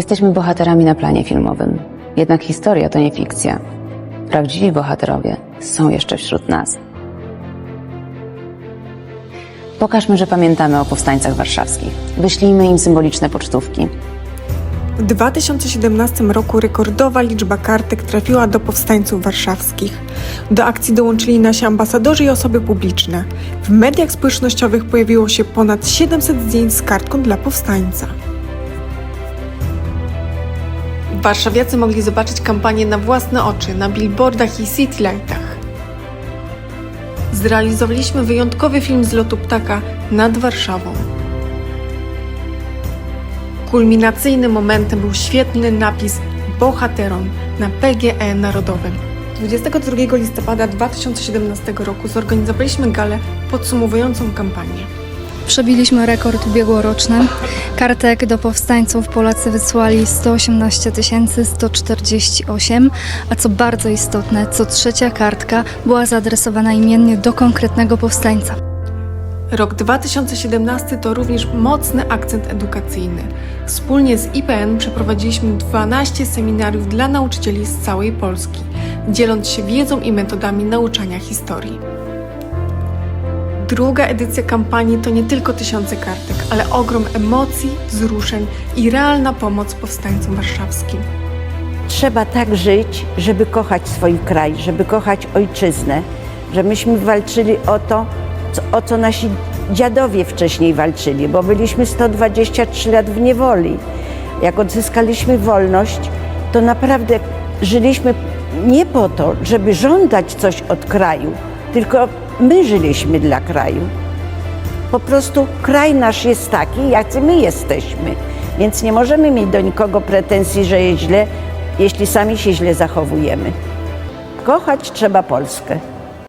Jesteśmy bohaterami na planie filmowym. Jednak historia to nie fikcja. Prawdziwi bohaterowie są jeszcze wśród nas. Pokażmy, że pamiętamy o powstańcach warszawskich. Wyślijmy im symboliczne pocztówki. W 2017 roku rekordowa liczba kartek trafiła do powstańców warszawskich. Do akcji dołączyli nasi ambasadorzy i osoby publiczne. W mediach społecznościowych pojawiło się ponad 700 zdjęć z kartką dla powstańca. Warszawiacy mogli zobaczyć kampanię na własne oczy na billboardach i citylightach. Zrealizowaliśmy wyjątkowy film z lotu ptaka nad Warszawą. Kulminacyjnym momentem był świetny napis Bohaterom na PGE Narodowym. 22 listopada 2017 roku zorganizowaliśmy galę podsumowującą kampanię. Przebiliśmy rekord ubiegłoroczny. Kartek do powstańców Polacy wysłali 118 148, a co bardzo istotne, co trzecia kartka była zaadresowana imiennie do konkretnego powstańca. Rok 2017 to również mocny akcent edukacyjny. Wspólnie z IPN przeprowadziliśmy 12 seminariów dla nauczycieli z całej Polski, dzieląc się wiedzą i metodami nauczania historii. Druga edycja kampanii to nie tylko tysiące kartek, ale ogrom emocji, wzruszeń i realna pomoc powstańcom warszawskim. Trzeba tak żyć, żeby kochać swój kraj, żeby kochać ojczyznę, że myśmy walczyli o to, o co nasi dziadowie wcześniej walczyli, bo byliśmy 123 lat w niewoli. Jak odzyskaliśmy wolność, to naprawdę żyliśmy nie po to, żeby żądać coś od kraju, tylko my żyliśmy dla kraju. Po prostu kraj nasz jest taki, jacy my jesteśmy. Więc nie możemy mieć do nikogo pretensji, że jest źle, jeśli sami się źle zachowujemy. Kochać trzeba Polskę.